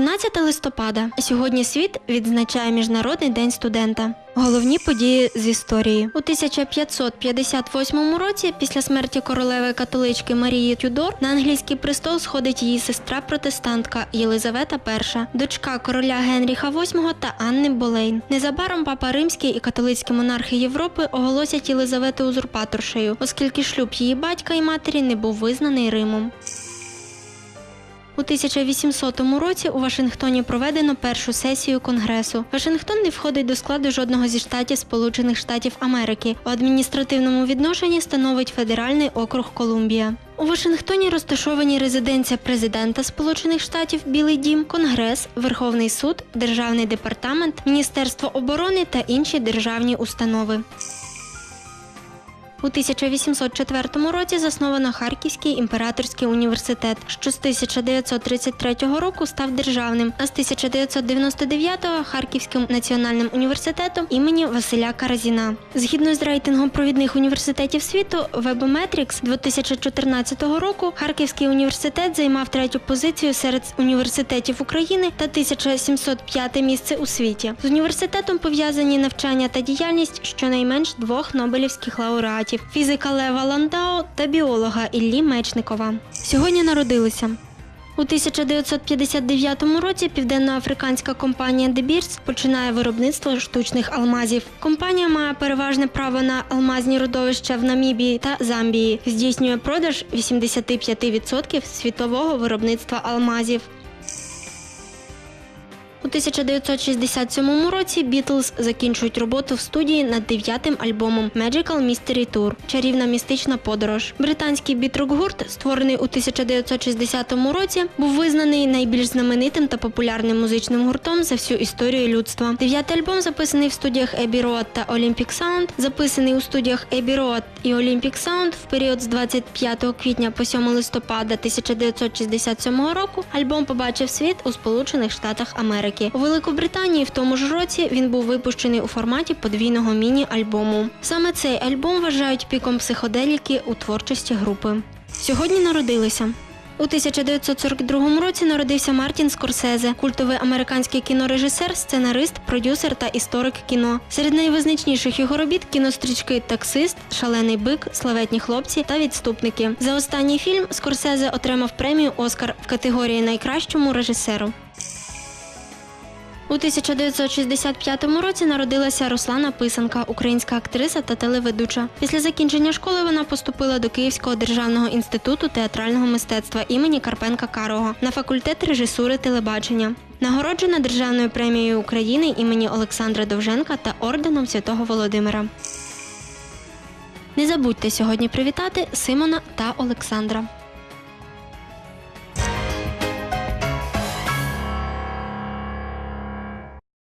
17 листопада. Сьогодні світ відзначає Міжнародний день студента. Головні події з історії у 1558 році, після смерті королеви католички Марії Тюдор, на англійський престол сходить її сестра протестантка Єлизавета І, дочка короля Генріха VIII та Анни Болейн. Незабаром папа Римський і католицькі монархи Європи оголосять Єлизавету узурпаторшею, оскільки шлюб її батька і матері не був визнаний Римом. У 1800 році у Вашингтоні проведено першу сесію конгресу. Вашингтон не входить до складу жодного зі штатів Сполучених Штатів Америки. У адміністративному відношенні становить федеральний округ Колумбія. У Вашингтоні розташовані резиденція президента Сполучених Штатів Білий Дім, Конгрес, Верховний суд, Державний департамент, Міністерство оборони та інші державні установи. У 1804 році засновано Харківський імператорський університет, що з 1933 року став державним, а з 1999-го Харківським національним університетом імені Василя Каразіна. Згідно з рейтингом провідних університетів світу Webometrics 2014 року Харківський університет займав третю позицію серед університетів України та 1705 місце у світі. З університетом пов'язані навчання та діяльність щонайменш двох нобелівських лауреатів фізика Лева Ландау та біолога Іллі Мечникова. Сьогодні народилися. У 1959 році південноафриканська компанія De Beers починає виробництво штучних алмазів. Компанія має переважне право на алмазні родовища в Намібії та Замбії. Здійснює продаж 85% світового виробництва алмазів. У 1967 році Бітлз закінчують роботу в студії над дев'ятим альбомом Magical Mystery Tour – Чарівна містична подорож. Британський бітрок-гурт, створений у 1960 році, був визнаний найбільш знаменитим та популярним музичним гуртом за всю історію людства. Дев'ятий альбом записаний в студіях Abbey Road та Olympic Sound, записаний у студіях Abbey Road і Olympic Sound в період з 25 квітня по 7 листопада 1967 року. Альбом побачив світ у Сполучених Штатах Америки. У Великобританії в тому ж році він був випущений у форматі подвійного міні-альбому. Саме цей альбом вважають піком психоделіки у творчості групи. Сьогодні народилися. У 1942 році народився Мартін Скорсезе, культовий американський кінорежисер, сценарист, продюсер та історик кіно. Серед найвизначніших його робіт кінострічки Таксист, Шалений бик, Славетні хлопці та відступники. За останній фільм Скорсезе отримав премію Оскар в категорії найкращому режисеру. У 1965 році народилася Руслана Писанка, українська актриса та телеведуча. Після закінчення школи вона поступила до Київського державного інституту театрального мистецтва імені Карпенка Карого на факультет режисури телебачення. Нагороджена Державною премією України імені Олександра Довженка та орденом Святого Володимира. Не забудьте сьогодні привітати Симона та Олександра.